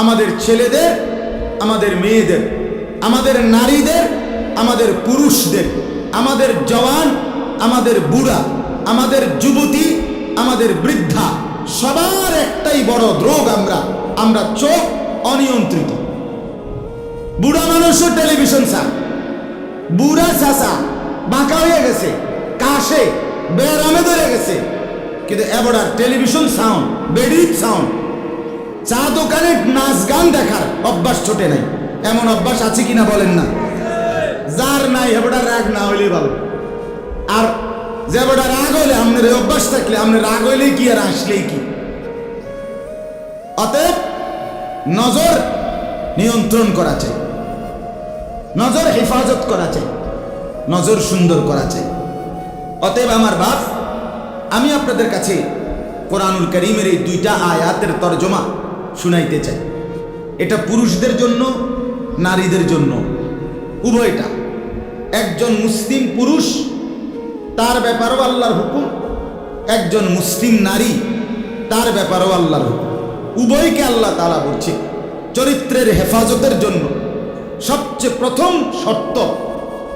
আমাদের ছেলেদের, আমাদের মেয়েদের, আমাদের নারীদের, আমাদের পুরুষদের, আমাদের জওয়ান, আমাদের বুড়া, আমাদের যুবতী, আমাদের বৃদ্ধা, সবার একটাই বড় রোগ আমরা আমরা চোখ অনিয়ন্ত্রিত। বুড়া মানুষও টেলিভিশন স্যার বুড়া চাষা বাঁকা হয়ে গেছে, কাশে বেড়ামে ধরে গেছে। কিন্তু এবার টেলিভিশন সাউন্ড বেডির সাউন্ড চা দোকানে নাচ গান দেখার অভ্যাস ছোটে নাই। এমন অভ্যাস আছে কিনা বলেন না? যার নাই, হেবড়া রাগ না হইলে ভালো। আর যে বেটা রাগ হইলে আপনার অভ্যাস থাকলে আপনার রাগ হইলেই কি আর আসলেই কি? অতএব নজর নিয়ন্ত্রণ করা চাই। নজর হেফাজত করা চাই। নজর সুন্দর করা চাই। অতএব আমার বাপ, আমি আপনাদের কাছে কোরআনুল করিমের এই দুইটা আয়াতের তর্জমা শুনাইতে চাই। এটা পুরুষদের জন্য, নারীদের জন্য। উভয়টা। একজন মুসলিম পুরুষ, তার ব্যাপারও আল্লাহর হুকুম। একজন মুসলিম নারী, তার ব্যাপারও আল্লাহর হুকুম। উভয়কে আল্লাহ তালা বলছে, চরিত্রের হেফাজতের জন্য সবচেয়ে প্রথম শর্ত,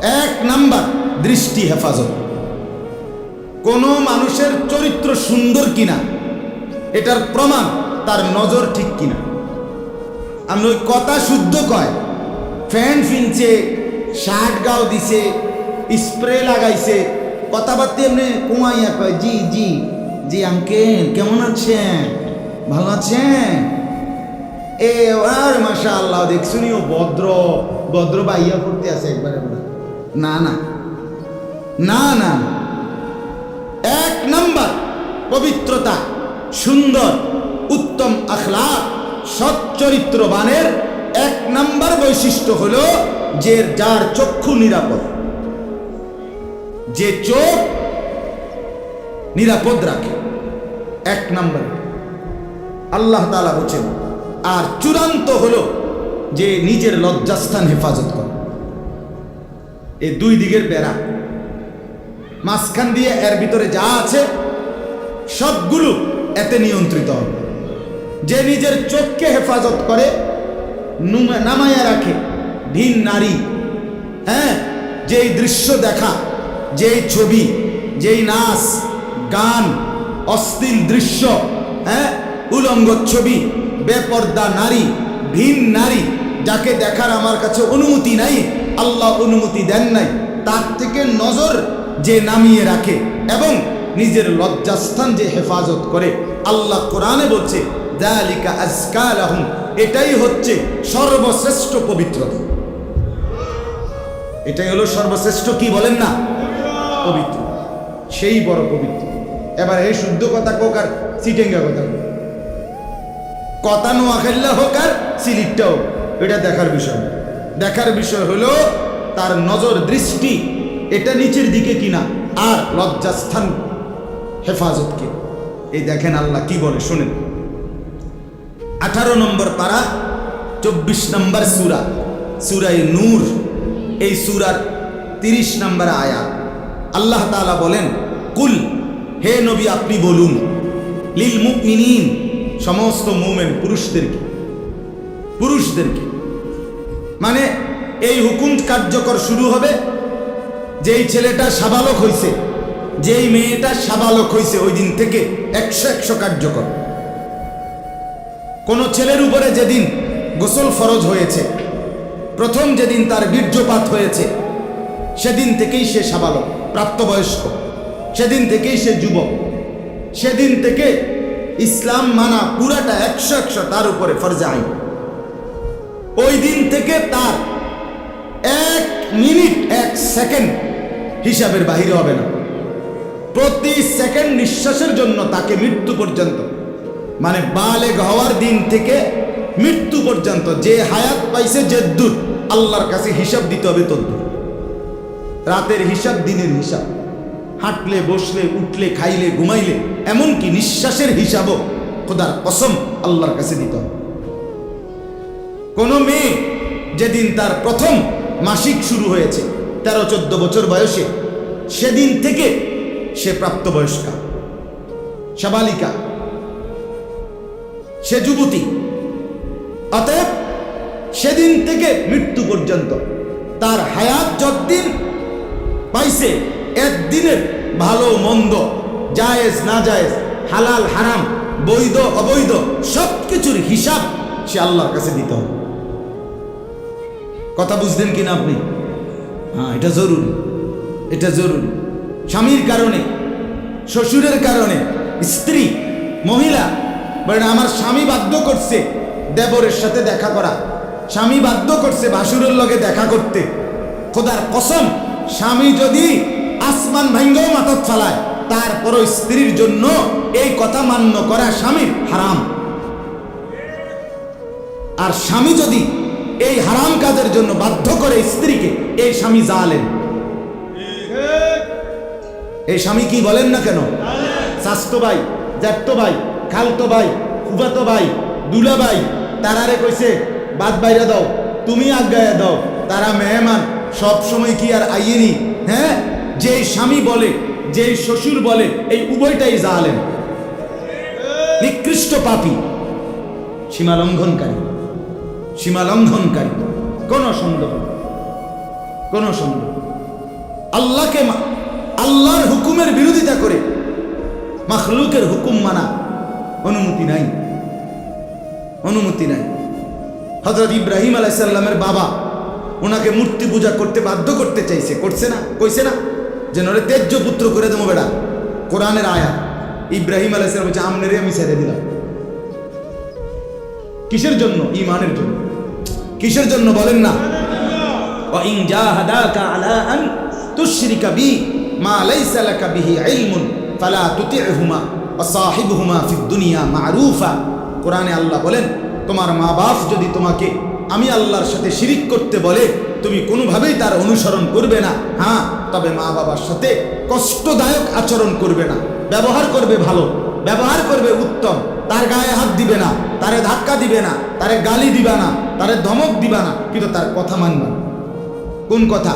এক নাম্বার দৃষ্টি হেফাজত। কোনো মানুষের চরিত্র সুন্দর কিনা এটার প্রমাণ তার নজর ঠিক কিনা। আমি ওই কথা শুদ্ধ কয়, ফ্যান ফিনছে, শার্ট গাও দিছে, স্প্রে লাগাইছে, কথাবার্তা এমনি কুমাইয়া কয়, জি জি জি আঙ্কেল কেমন আছেন? ভালো আছেন? এ, আর মাসা আল্লাহ দেখছুনিও ভদ্র ভদ্র বাইয়া করতে আছে একবারে না না না না, এক নাম্বার পবিত্রতা। সুন্দর, উত্তম আখলাক সৎ চরিত্রবানের এক নাম্বার বৈশিষ্ট্য হলো যে যার চক্ষু নিরাপদ। যে চোখ নিরাপদ রাখে। এক নাম্বার। আল্লাহ তালা বলছেন, আর চূড়ান্ত হলো যে নিজের লজ্জাস্থান হেফাজত করে। এই দুই দিকের বেড়া মাঝখান দিয়ে এর ভিতরে যা আছে, সবগুলো এতে নিয়ন্ত্রিত হবে। যে নিজের চোখকে হেফাজত করে, নুমা- নামায়া রাখে ভিন নারী। হ্যাঁ যেই দৃশ্য দেখা, যেই ছবি, যেই নাচ, গান, অশ্লীল দৃশ্য হ্যাঁ উলঙ্গ ছবি, বেপর্দা নারী, ভিন নারী, যাকে দেখার আমার কাছে অনুমতি নাই, আল্লাহ অনুমতি দেন নাই, তার থেকে নজর যে নামিয়ে রাখে এবং নিজের লজ্জাস্থান যে হেফাজত করে, আল্লাহ কোরআনে বলছে দালিকা আজকা লাহুম এটাই হচ্ছে সর্বশ্রেষ্ঠ পবিত্রতা। এটাই হলো সর্বশ্রেষ্ঠ কি বলেন না? পবিত্র। সেই বড় পবিত্র। এবার এই শুদ্ধ কথা কোক আর সিটেঙ্গা কথা। কথা নোয়াখাল্লা হোক আর সিলিটটা হোক। এটা দেখার বিষয়। দেখার বিষয় হলো তার নজর দৃষ্টি এটা নিচের দিকে কিনা, আর লজ্জাস্থান হেফাজত কি? এই দেখেন আল্লাহ কি বলে, শুনেন। আঠারো নম্বর পারা, চব্বিশ নম্বর সুরা সুরাই নূর। এই সুরার তিরিশ নম্বর আয়া। আল্লাহ তাআলা বলেন, কুল, হে নবী, আপনি বলুন, লিল মুমিনিন, সমস্ত মুমেন পুরুষদেরকে পুরুষদেরকে। মানে এই হুকুম কার্যকর শুরু হবে, যেই ছেলেটা সাবালক হইছে যেই মেয়েটা সাবালক হয়েছে ওই দিন থেকে একশো একশো কার্যকর। কোন ছেলের উপরে যেদিন গোসল ফরজ হয়েছে, প্রথম যেদিন তার বীর্যপাত হয়েছে, সেদিন থেকেই সে সাবালক, প্রাপ্তবয়স্ক। সেদিন থেকেই সে যুবক। সেদিন থেকে ইসলাম মানা পুরাটা একশো একশো তার উপরে ফরজা আইন। ওই দিন থেকে তার এক মিনিট, এক সেকেন্ড হিসাবের বাহিরে হবে না। প্রতি সেকেন্ড নিঃশ্বাসের জন্য তাকে মৃত্যু পর্যন্ত মানে বালেগ হওয়ার দিন থেকে মৃত্যু পর্যন্ত, যে হায়াত পাইছে যে দূর, আল্লাহর কাছে হিসাব দিতে হবে তদ্দূর রাতের হিসাব, দিনের হিসাব। হাঁটলে, বসলে, উঠলে, খাইলে, ঘুমাইলে, এমনকি নিঃশ্বাসের হিসাবও খোদার কসম আল্লাহর কাছে দিতে হবে। কোনো মেয়ে যেদিন তার প্রথম মাসিক শুরু হয়েছে, তেরো চোদ্দ বছর বয়সে, সেদিন থেকে সে প্রাপ্তবয়স্কা সাবালিকা সে যুবতী। অতএব সেদিন থেকে মৃত্যু পর্যন্ত তার হায়াত যতদিন পাইছে, একদিনের ভালো, মন্দ, জায়েজ না জায়েজ হালাল, হারাম, বৈধ, অবৈধ সব কিছুর হিসাব সে আল্লাহর কাছে দিতে হবে। কথা বুঝলেন কিনা আপনি? হ্যাঁ এটা জরুরি। এটা জরুরি। স্বামীর কারণে, শ্বশুরের কারণে, স্ত্রী, মহিলা বলেন আমার স্বামী বাধ্য করছে দেবরের সাথে দেখা করা, স্বামী বাধ্য করছে ভাসুরের লগে দেখা করতে। খোদার কসম, স্বামী যদি আসমান ভাঙ্গেও মাথা ফালায়, তারপরও স্ত্রীর জন্য এই কথা মান্য করা স্বামীর হারাম। আর স্বামী যদি এই হারাম কাজের জন্য বাধ্য করে স্ত্রীকে, এই স্বামী জালেন এই স্বামী কি বলেন না কেন? স্বাস্থ্য ভাই জ্যাঠতো ভাই, খালতো ভাই ফুফাতো ভাই, দুলা ভাই, তারারে কইছে, বাদ বাইরে দাও, তুমি আজ্ঞায় দাও, তারা মেহমান, সব সময় কি আর আইয়েনি? হ্যাঁ? যে স্বামী বলে যে শ্বশুর বলে, এই উভয়টাই জালেন নিকৃষ্ট পাপী সীমা লঙ্ঘনকারী সীমা লঙ্ঘনকারী কোনো সন্দেহ। কোনো সন্দেহ আল্লাহকে আল্লাহর হুকুমের বিরোধিতা করে। মাখলুকের হুকুম মানা অনুমতি নাই। অনুমতি নাই। হজরত ইব্রাহিম আলাইসাল্লামের বাবা ওনাকে মূর্তি পূজা করতে বাধ্য করতে চাইছে। করছে না, কইছে না যে নরে তেজ্য পুত্র করে দেবো বেড়া কোরআনের আয়া ইব্রাহিম আলাইসাল্লাম হচ্ছে আমনেরই আমি ছেড়ে দিলাম। কিসের জন্য? ইমানের জন্য। কিসের জন্য বলেন না? তুশ্রিকা বি। মা লাইসা লাকা বিহি ইলমুন ফালা তুতি'হুমা ওয়া সাহিবহুমা ফিদ দুনিয়া মারুফা। কোরআনে আল্লাহ বলেন, তোমার মা বাপ যদি তোমাকে আমি আল্লাহর সাথে শিরিক করতে বলে, তুমি কোনোভাবেই তার অনুসরণ করবে না। হ্যাঁ তবে মা বাবার সাথে কষ্টদায়ক আচরণ করবে না। ব্যবহার করবে ভালো, ব্যবহার করবে উত্তম। তার গায়ে হাত দিবে না, তারে ধাক্কা দিবে না, তারে গালি দিবে না, তারে ধমক দিবে না, কিন্তু তার কথা মানবা কোন কথা?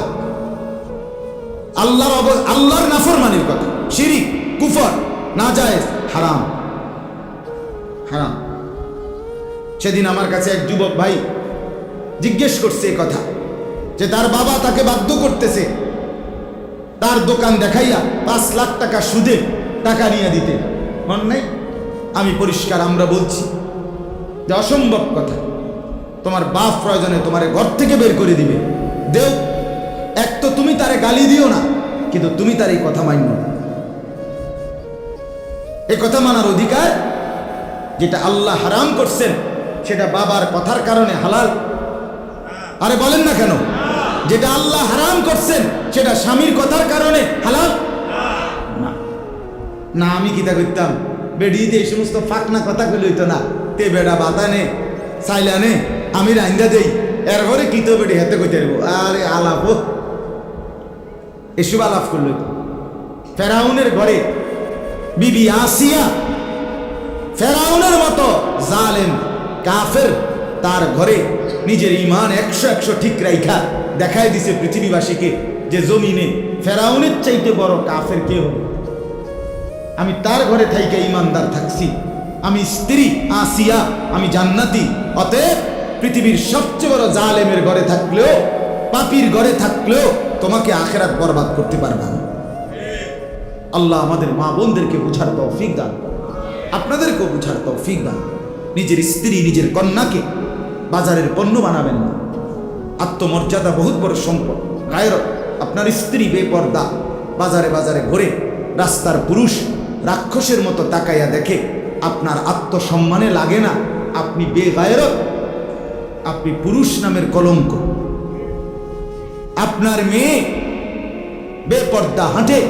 আল্লাহর অব আল্লাহর নাফরমানির কথা। শিরিক, কুফর না যায় হারাম। হারাম। সেদিন আমার কাছে এক যুবক ভাই জিজ্ঞেস করছে এ কথা, যে তার বাবা তাকে বাধ্য করতেছে তার দোকান দেখাইয়া পাঁচ লাখ টাকা সুদে টাকা নিয়ে দিতে। মন নাই? আমি পরিষ্কার, আমরা বলছি যে অসম্ভব কথা। তোমার বাপ প্রয়োজনে তোমার ঘর থেকে বের করে দিবে। দেও। এক তো তুমি তারে গালি দিও না, কিন্তু তুমি তার এই কথা মান্য। না এই কথা মানার অধিকার যেটা আল্লাহ হারাম করছেন, সেটা বাবার কথার কারণে হালাল। আরে বলেন না কেন? যেটা আল্লাহ হারাম করছেন, সেটা স্বামীর কথার কারণে হালাল? না। না, আমি কিতা করতাম? বেডিতে এই সমস্ত ফাঁকনা কথা হইতো না। তে বেড়া বাতা নে চাইলা নে, আমি রাইন্দা দেই। এরপরে কিতো বেডি হাতে কইতে আরে আলাপ। এসব আলাপ করল। ফেরাউনের ঘরে বিবি আসিয়া ফেরাউনের মতো জালেম, কাফের তার ঘরে নিজের ইমান একশো একশো ঠিক রাইখা দেখায় দিছে পৃথিবীবাসীকে যে জমিনে ফেরাউনের চাইতে বড় কাফের কে হবে। আমি তার ঘরে থাইকে ইমানদার থাকছি। আমি স্ত্রী আসিয়া আমি জান্নাতি, অতএব পৃথিবীর সবচেয়ে বড় জালেমের ঘরে থাকলেও, পাপির ঘরে থাকলেও তোমাকে আখেরাত বরবাদ করতে পারবে। না আল্লাহ আমাদের মা বোনদেরকে বুঝার তৌফিক দান আপনাদেরকেও বুঝার তৌফিক দান নিজের স্ত্রী, নিজের কন্যাকে বাজারের পণ্য বানাবেন না। আত্মমর্যাদা বহুত বড় সম্পদ। গায়ের আপনার স্ত্রী বেপর্দা, বাজারে বাজারে ঘুরে রাস্তার পুরুষ রাক্ষসের মতো তাকাইয়া দেখে আপনার আত্মসম্মানে লাগে না। আপনি বেগায়রত, আপনি পুরুষ নামের কলঙ্ক। আপনার মেয়ে বেপর্দা হাঁটে,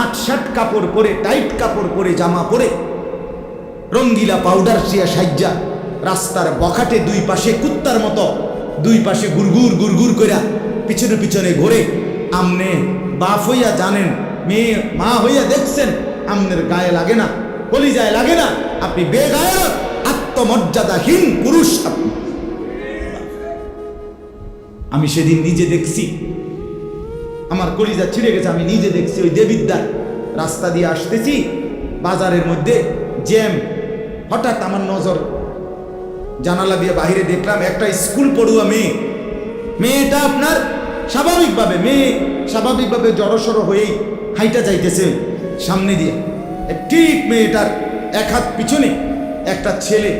আট শার্ট কাপড় পরে, টাইট কাপড় পরে, জামা পরে, রঙ্গিলা পাউডার সিয়া সাজ্জা রাস্তার বখাটে দুই পাশে কুত্তার মতো, দুই পাশে গুরগুর গুরগুর কইরা পিছনে পিছনে ঘোরে। আমনে বাপ হইয়া জানেন, মেয়ে মা হইয়া দেখছেন, আমনের গায়ে লাগে না, কলিজায় লাগে না। আপনি বেগায়ের আত্মমর্যাদাহীন পুরুষ আপনি। আমি সেদিন নিজে দেখছি। আমার কলিজা ছিঁড়ে গেছে, আমি নিজে দেখছি ওই দেবিদ্যার রাস্তা দিয়ে আসতেছি, বাজারের মধ্যে জ্যাম। হঠাৎ আমার নজর জানালা দিয়ে বাহিরে দেখলাম, একটা স্কুল পড়ুয়া মেয়ে। মেয়েটা আপনার স্বাভাবিকভাবে, মেয়ে স্বাভাবিকভাবে জড়সড় হয়েই হাইটা যাইতেছে সামনে দিয়ে। ঠিক মেয়েটার এক হাত পিছনে একটা ছেলে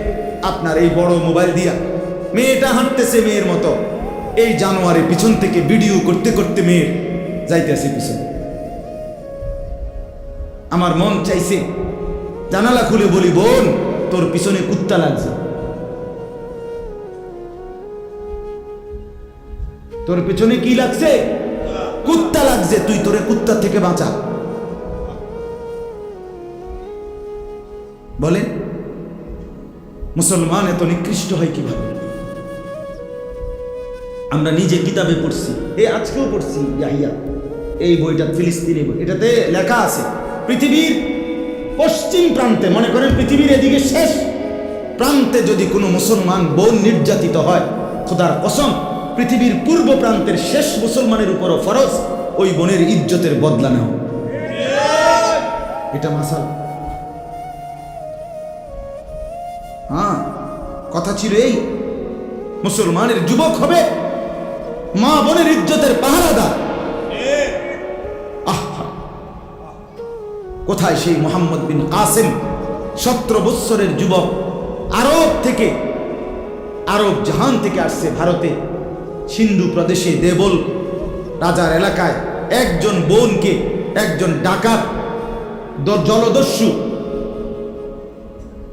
আপনার এই বড় মোবাইল দিয়া। মেয়েটা হাঁটতেছে মেয়ের মতো। এই জানোয়ারের পিছন থেকে ভিডিও করতে করতে মেয়ের যাইতেছে পিছনে। আমার মন চাইছে জানালা খুলে বলি, বোন, তোর পিছনে কুত্তা লাগছে। তোর পিছনে কি লাগছে? কুত্তা লাগছে, তুই তোরে কুত্তা থেকে বাঁচা। বলে, মুসলমান এত নিকৃষ্ট হয় কীভাবে? আমরা নিজে কিতাবে পড়ছি। এই আজকেও পড়ছি, ইয়াহিয়া। এই বইটা, ফিলিস্তিনি বই। এটাতে লেখা আছে, পৃথিবীর পশ্চিম প্রান্তে, মনে করেন পৃথিবীর এদিকে শেষ প্রান্তে যদি কোনো মুসলমান বোন নির্যাতিত হয়, খোদার কসম, পৃথিবীর পূর্ব প্রান্তের শেষ মুসলমানের উপরও ফরজ, ওই বোনের ইজ্জতের বদলা নেওয়া এটা মাসাল। হ্যাঁ কথা ছিল এই, মুসলমানের যুবক হবে মা বোনের ইজ্জতের পাহারাদার। কোথায় সেই মোহাম্মদ বিন কাসেম? সতেরো বৎসরের যুবক আরব থেকে, আরব জাহান থেকে আসছে ভারতে। সিন্ধু প্রদেশে দেবল রাজার এলাকায় একজন বোনকে একজন ডাকাত জলদস্যু,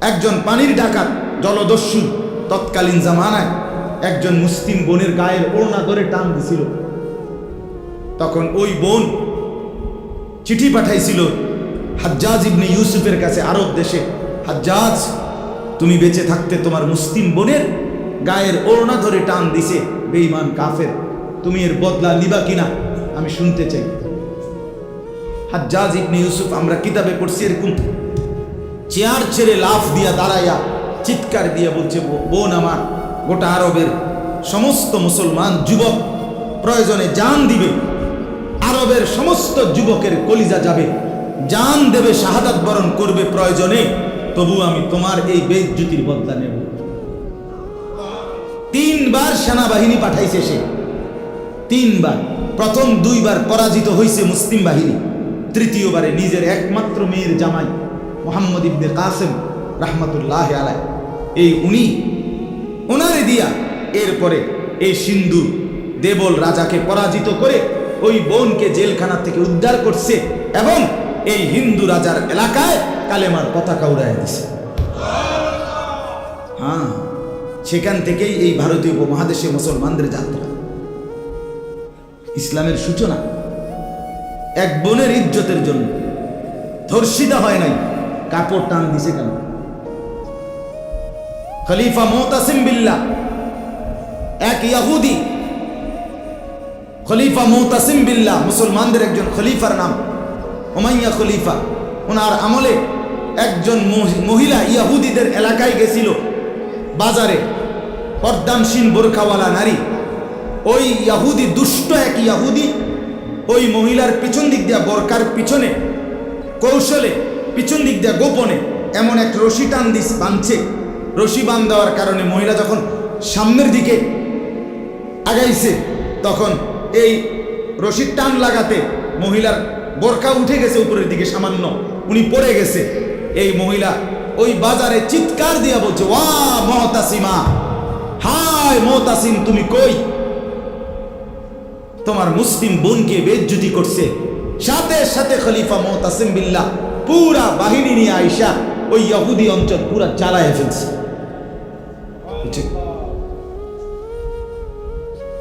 একজন পানির ডাকাত, জলদস্যু তৎকালীন জামানায় একজন মুসলিম বোনের গায়ের ওড়না ধরে টান দিছিল। তখন ওই বোন চিঠি পাঠাইছিল, হাজ্জাজ ইবনে ইউসুফের কাছে, আরব দেশে, হাজ্জাজ, তুমি বেঁচে থাকতে তোমার মুসলিম বোনের গায়ের ওড়না ধরে টান দিছে, বেঈমান কাফের। তুমি এর বদলা নিবা কিনা? আমি শুনতে চাই। হাজ্জাজ ইবনে ইউসুফ, আমরা কিতাবে পড়ছি এরকম। চেয়ার ছেড়ে লাফ দিয়া দাঁড়াইয়া চিৎকার দিয়ে বলছে বোন আমার গোটা আরবের সমস্ত মুসলমান যুবক প্রয়োজনে জান দিবে। আরবের সমস্ত যুবকের কলিজা যাবে। জান দেবে, শাহাদাত বরণ করবে প্রয়োজনে। তবু আমি তোমার এই বেজ্জুতির বদলা নেব। তিনবার সেনাবাহিনী পাঠাইছে সে। তিনবার। প্রথম দুইবার পরাজিত হয়েছে মুসলিম বাহিনী। তৃতীয়বারে নিজের একমাত্র মেয়ের জামাই মোহাম্মদ ইবনে কাসেম রাহমাতুল্লাহ আলাই এই উনি ওনারে দিয়া এরপরে এই সিন্ধু দেবল রাজাকে পরাজিত করে ওই বোনকে জেলখানা থেকে উদ্ধার করছে এবং এই হিন্দু রাজার এলাকায় কালেমার পতাকা উড়াই দিছে। হ্যাঁ সেখান থেকেই এই ভারতীয় উপমহাদেশে মুসলমানদের যাত্রা। ইসলামের সূচনা, এক বোনের ইজ্জতের জন্য। ধর্ষিতা হয় নাই, কাপড় টান দিছে কেন? খলিফা মোহতাসিম বিল্লাহ। এক ইয়াহুদি। খলিফা মোহতাসিম বিল্লা মুসলমানদের একজন খলিফার নাম ওমাইয়া খলিফা। ওনার আমলে একজন মহি- মহিলা ইয়াহুদিদের এলাকায় গেছিল, বাজারে। পর্দানসীন বোরখাওয়ালা নারী। ওই ইয়াহুদি দুষ্ট এক ইয়াহুদি, ওই মহিলার পিছন দিক দিয়া বরকার পিছনে, কৌশলে পিছন দিক দিয়া গোপনে এমন এক রশি টান দিস বাঁধছে। রশি বান দেওয়ার কারণে মহিলা যখন সামনের দিকে আগাইছে, তখন এই রশির টান লাগাতে মহিলার বোরকা উঠে গেছে উপরের দিকে সামান্য, উনি পড়ে গেছে। এই মহিলা ওই বাজারে চিৎকার দিয়া বলছে, ওয়া মহতাসিমা, হায় মহতাসিম, তুমি কই? তোমার মুসলিম বোনকে বেজ্জুতি করছে। সাথে সাথে খলিফা মোহতাসিম বিল্লাহ পুরা বাহিনী নিয়ে আইসা ওই ইহুদি অঞ্চল পুরা চালায় ফেলছে। বুঝছে?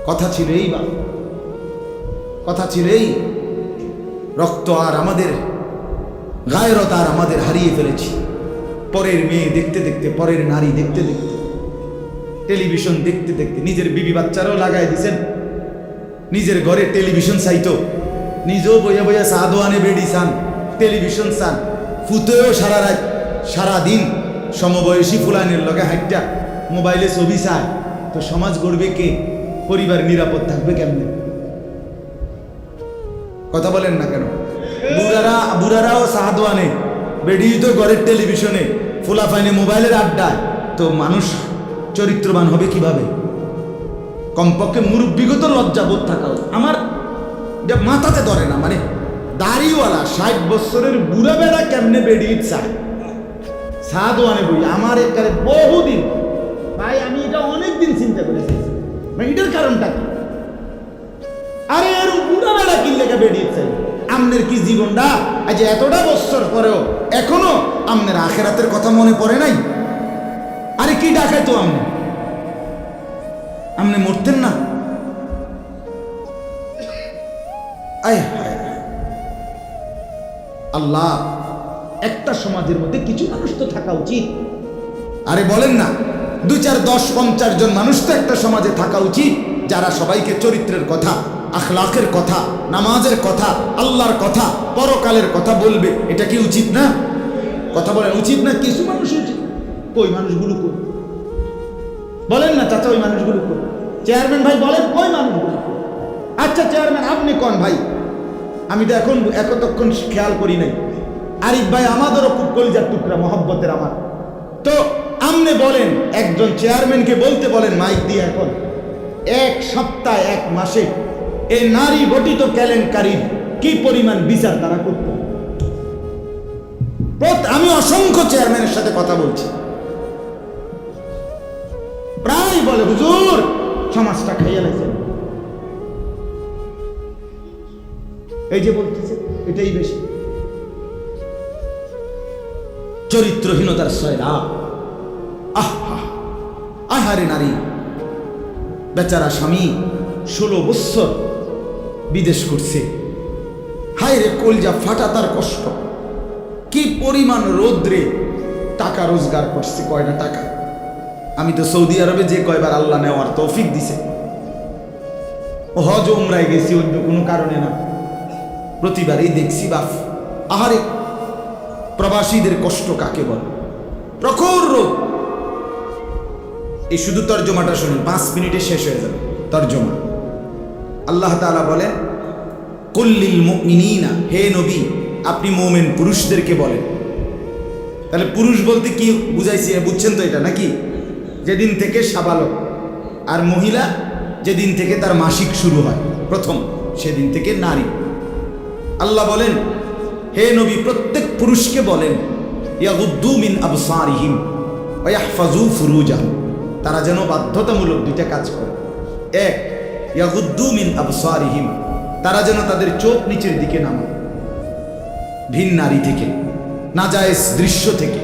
কথা ছিল এই বা কথা ছিল এই রক্ত আর আমাদের, গায়রত আর আমাদের হারিয়ে ফেলেছি। পরের মেয়ে দেখতে দেখতে, পরের নারী দেখতে দেখতে। টেলিভিশন দেখতে দেখতে, নিজের বিবি বাচ্চারাও লাগাই দিছেন। নিজের ঘরে টেলিভিশন চাইতো নিজেও বইয়া বইয়া চা দোয়ানে বেড়ি চান টেলিভিশন চান ফুতেও সারা রাত সারাদিন সমবয়সী ফুলানের লগে হাইটটা মোবাইলে ছবি চায় তো সমাজ গড়বে কে? পরিবার নিরাপদ থাকবে কেমনে? কথা বলেন না কেন? বুড়ারা, বুড়ারাও চা দোয়ানে বেড়ি তো ঘরের টেলিভিশনে ফুলাফাইনে মোবাইলের আড্ডায়। তো মানুষ চরিত্রবান হবে কীভাবে? কমপক্ষে মুরব্বিগত লজ্জাবোধ থাকা। আমার এটা মাথাতে ধরে না মানে দাড়িওয়ালা ষাট বছরের বুড়া বেড়া কেমনে বেরিয়ে চায়? সাদওয়ানে বই আমার একারে বহুদিন ভাই, আমি এটা অনেক দিন চিন্তা করেছি মানে এটার কারণটা কি? আরে, এর বুড়া বেড়া কি লেগে বেরিয়েছে? আমনের কি জীবনটা আজ এতটা বছর পরেও এখনও আমনের আখেরাতের কথা মনে পড়ে নাই? আরে, কি ডাকাইতো আমনে? আমনে মরতেন না? আয় হায়। আল্লাহ, একটা সমাজের মধ্যে কিছু মানুষ তো থাকা উচিত। আরে, বলেন না। দুই চার দশ পঞ্চাশ জন মানুষ তো একটা সমাজে থাকা উচিত, যারা সবাইকে চরিত্রের কথা, আখলাখের কথা, নামাজের কথা, আল্লাহর কথা, পরকালের কথা বলবে। এটা কি উচিত না? কথা বলেন, উচিত না? কিছু মানুষ উচিত। কই মানুষগুলো কই? বলেন না চাচা, ওই মানুষগুলো কই? চেয়ারম্যান ভাই, বলেন কই মানুষগুলো? আচ্ছা চেয়ারম্যান, আপনি কন ভাই? আমি তো এখন এতক্ষণ খেয়াল করি নাই। আরিফ ভাই, আমাদেরও খুব কলিজার টুকরা, মহব্বতের আমার। তো আমনে বলেন, একজন চেয়ারম্যানকে বলতে বলেন, মাইক দিয়ে এখন। এক সপ্তাহ, এক মাসে এই নারী গঠিত কেলেঙ্কারির কি পরিমাণ বিচার তারা করত? আমি অসংখ্য চেয়ারম্যানের সাথে কথা বলছি। প্রায় বলে, হুজুর, সমাজটা খাইয়া লাগছে এই যে বলতেছে, এটাই বেশি। চরিত্রহীনতার সয়রা আহারে নারী। বেচারা স্বামী ষোলো বৎসর বিদেশ করছে। হায় রে কলজা ফাটা তার কষ্ট। কি পরিমাণ রোদ্রে টাকা রোজগার করছে কয়টা টাকা। আমি তো সৌদি আরবে যে কয়বার আল্লাহ নেওয়ার তৌফিক দিছে। হজ উমরায় গেছি অন্য কোনো কারণে না। প্রতিবারই দেখছি বাফ আহারে প্রবাসীদের কষ্ট কাকে বল? প্রখর রোদ। এই শুধু তর্জমাটা শুনুন, পাঁচ মিনিটে শেষ হয়ে যাবে তর্জমা। আল্লাহ তাআলা বলেন কুল্লিল মুমিনিনা হে নবী, আপনি মোমেন পুরুষদেরকে বলেন। তাহলে পুরুষ বলতে কি বুঝাইছি? বুঝছেন তো এটা নাকি? যেদিন থেকে সাবালক আর মহিলা, যেদিন থেকে তার মাসিক শুরু হয়, প্রথম, সেদিন থেকে নারী। আল্লাহ বলেন, হে নবী, প্রত্যেক পুরুষকে বলেন, ইয়াগুদ্দু মিন আবসারিহিম ওয়া ইয়াহফাজু ফুরুজাহুম তারা যেন বাধ্যতামূলক দুইটা কাজ করে। এক, ইয়াগুদ্দু মিন আবসারিহিম, তারা যেন তাদের চোখ নিচের দিকে নামায়। ভিন নারী থেকে, না নাজায়েজ দৃশ্য থেকে,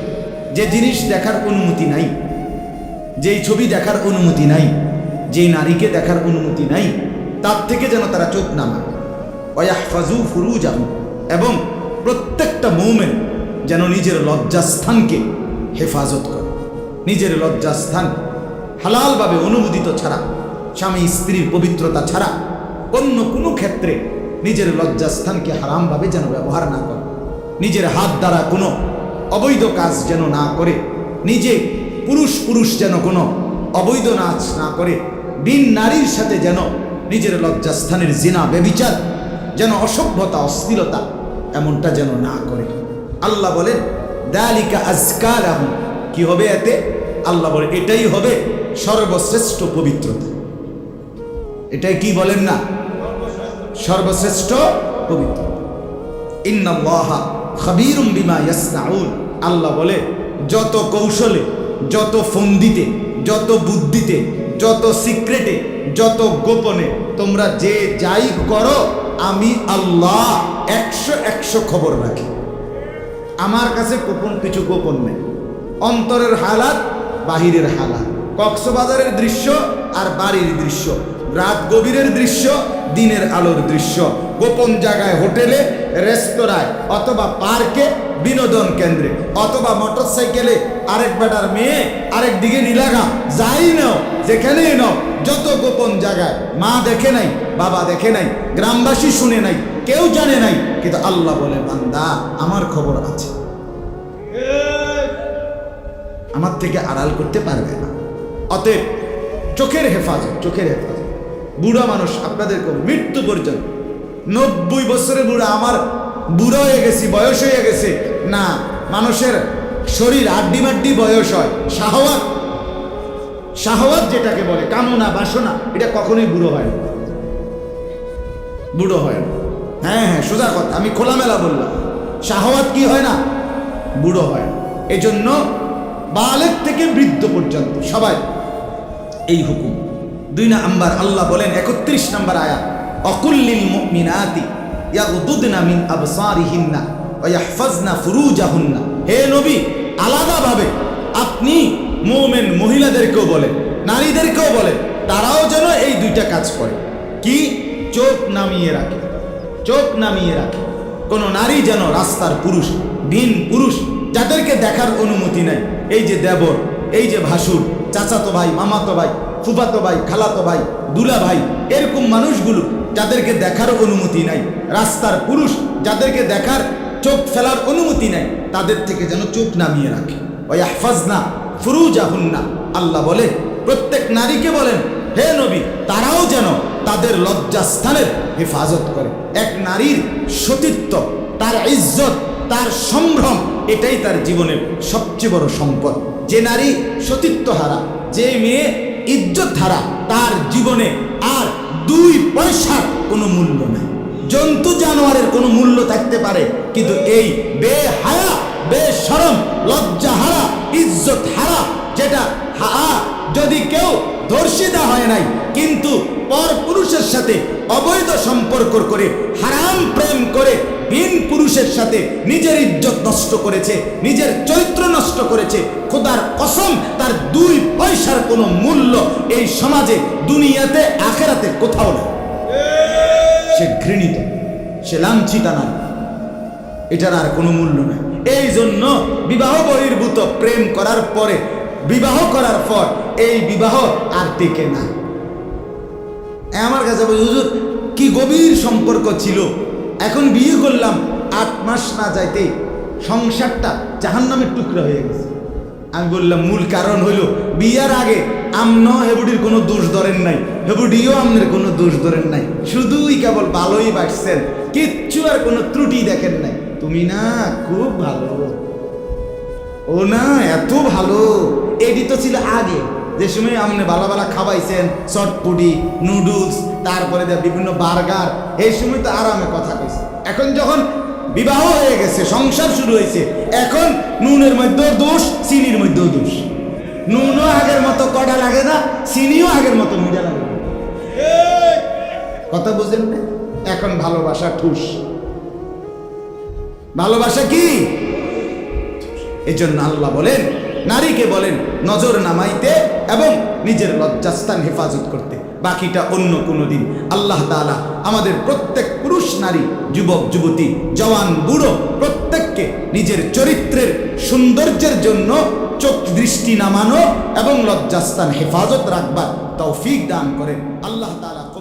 যে জিনিস দেখার অনুমতি নাই, যেই ছবি দেখার অনুমতি নাই, যেই নারীকে দেখার অনুমতি নাই, তার থেকে যেন তারা চোখ নামায়। ওয়াহফাজু ফুরুজাম এবং প্রত্যেকটা মৌমেন যেন নিজের লজ্জাস্থানকে হেফাজত করে। নিজের লজ্জাস্থান হালালভাবে অনুমোদিত ছাড়া, স্বামী স্ত্রীর পবিত্রতা ছাড়া অন্য কোনো ক্ষেত্রে নিজের লজ্জাস্থানকে হারামভাবে যেন ব্যবহার না করে। নিজের হাত দ্বারা কোনো অবৈধ কাজ যেন না করে, নিজে পুরুষ পুরুষ যেন কোনো অবৈধ নাচ না করে বিন নারীর সাথে যেন নিজের লজ্জাস্থানের জিনা বেবিচার যেন অসভ্যতা অস্থিরতা এমনটা যেন না করে। আল্লাহ বলেন, দালিকা আজকার কি হবে এতে? আল্লাহ বলে, এটাই হবে সর্বশ্রেষ্ঠ পবিত্রতা। এটাই কি বলেন না? সর্বশ্রেষ্ঠ পবিত্র আল্লাহ বলে, যত কৌশলে, যত ফন্দিতে, যত বুদ্ধিতে, যত সিক্রেটে, যত গোপনে তোমরা যে যাই করো, আমি আল্লাহ একশো একশো খবর রাখি। আমার কাছে গোপন কিছু গোপন নেই। অন্তরের হালাত, বাহিরের হালাত। কক্সবাজারের দৃশ্য আর বাড়ির দৃশ্য। রাত গভীরের দৃশ্য দিনের আলোর দৃশ্য। গোপন জায়গায় হোটেলে রেস্তোরাঁয় অথবা পার্কে বিনোদন কেন্দ্রে। অথবা মোটর সাইকেলে আরেক বেটার মেয়ে আরেক দিকে নিলাগা। যাই নাও যেখানেই নাও যত গোপন জায়গায়। মা দেখে নাই বাবা দেখে নাই গ্রামবাসী শুনে নাই কেউ জানে নাই কিন্তু আল্লাহ বলে বান্দা আমার খবর আছে। আমার থেকে আড়াল করতে পারবে না। অতএব চোখের হেফাজত চোখের হেফাজত। বুড়া মানুষ, আপনাদেরকে মৃত্যু পর্যন্ত। নব্বই বছরের বুড়া আমার, বুড়ো হয়ে গেছি, বয়স হয়ে গেছে। না, মানুষের শরীর আড্ডি মাড্ডি বয়স হয়। শাহওয়াত শাহওয়াত যেটাকে বলে, কামনা, বাসনা, এটা কখনোই বুড়ো হয় না। বুড়ো হয় না। হ্যাঁ হ্যাঁ সোজা কথা, আমি খোলামেলা বললাম। শাহওয়াত কি হয় না? বুড়ো হয়। এজন্য বালের থেকে বৃদ্ধ পর্যন্ত, সবাই। এই হুকুম। দুই নাম্বার, আল্লাহ বলেন একত্রিশ নাম্বার আয়াত অকুল্লিল মুমিনাতি ইয়াগদুদনা মিন আবসারিহিন্না ওয়া ইয়াহফাজনা ফুরুজাহুন্না। হে নবী, আলাদাভাবে আপনি মুমিন মহিলাদেরকেও বলেন, নারীদেরকেও বলেন, তারাও যেন এই দুইটা কাজ করে। কি? চোখ নামিয়ে রাখে। চোখ নামিয়ে রাখে। কোনো নারী যেন রাস্তার পুরুষ, ভিন পুরুষ, যাদেরকে দেখার অনুমতি নাই। এই যে দেবর, এই যে ভাসুর চাচাতো ভাই, মামাতো ভাই, ফুফাতো ভাই, খালাতো ভাই, দুলা ভাই, এরকম মানুষগুলো যাদেরকে দেখার অনুমতি নাই। রাস্তার পুরুষ যাদেরকে দেখার চোখ ফেলার অনুমতি নাই, তাদের থেকে যেন চোখ নামিয়ে রাখে। ওই আহফাজনা ফুরুজাহুন্না। আল্লাহ বলে, প্রত্যেক নারীকে বলেন, হে নবী, তারাও যেন তাদের লজ্জাস্থানের হেফাজত করে। এক নারীর সতীত্ব, তার ইজ্জত, তার সম্ভ্রম, এটাই তার জীবনের সবচেয়ে বড় সম্পদ। যে নারী সতীত্ব হারা যে মেয়ে ইজ্জত হারা তার জীবনে আর দুই পয়সার কোনো মূল্য নাই। জন্তু জানোয়ারের কোনো মূল্য থাকতে পারে, কিন্তু এই বেহায়া বেসরম লজ্জা হারা ইজ্জত হারা যেটা হা, যদি কেউ ধর্ষিতা হয় নাই, কিন্তু পর পুরুষের সাথে অবৈধ সম্পর্ক করে, হারাম প্রেম করে, ভিন পুরুষের সাথে নিজের ইজ্জত নষ্ট করেছে, নিজের চরিত্র নষ্ট করেছে, খোদার কসম তার দুই পয়সার কোনো মূল্য এই সমাজে, দুনিয়াতে, আখেরাতে কোথাও নেই। সে ঘৃণিত, সে লাঞ্ছিতা নয় এটার আর কোনো মূল্য নেই। এই জন্য বিবাহ বহির্ভূত প্রেম করার পরে বিবাহ করার পর এই বিবাহ আর টেকে না। আমার কাছে বলি, হুজুর, কি গভীর সম্পর্ক ছিল। এখন বিয়ে করলাম, আট মাস না যাইতে সংসারটা জাহান্নামের টুকরা হয়ে গেছে। আমি বললাম, মূল কারণ হইল, বিয়ার আগে আমন হেবুডির কোনো দোষ ধরেন নাই, হেবুডিও আমনের কোনো দোষ ধরেন নাই। শুধুই কেবল ভালোই বাসছেন কিচ্ছু আর কোনো ত্রুটি দেখেন নাই। তুমি না, খুব ভালো। ও না, এত ভালো। এটি তো ছিল আগে। যে সময় আপনি ভালো ভালো খাওয়াইছেন চটপুটি নুডলস তারপরে বিভিন্ন বার্গার, এই সময় তো আরামে কথা কইছে। এখন যখন বিবাহ হয়ে গেছে, সংসার শুরু হয়েছে, এখন নুনের মধ্যেও দোষ, চিনির মধ্যেও দোষ। নুনও আগের মতো কড়া লাগে না, চিনিও আগের মতো মিঠা লাগে। কথা বুঝেন এখন ভালোবাসা ঠুস। ভালোবাসা কি? এই জন্য আল্লাহ বলেন নারীকে বলেন, নজর নামাইতে এবং নিজের লজ্জাস্থান হেফাজত করতে। বাকিটা অন্য কোনো দিন। আল্লাহ তাআলা আমাদের প্রত্যেক পুরুষ নারী, যুবক, যুবতী, জওয়ান, বুড়ো, প্রত্যেককে নিজের চরিত্রের সৌন্দর্যের জন্য চোখ দৃষ্টি নামানো এবং লজ্জাস্থান হেফাজত রাখবার তৌফিক দান করেন। আল্লাহ তাআলা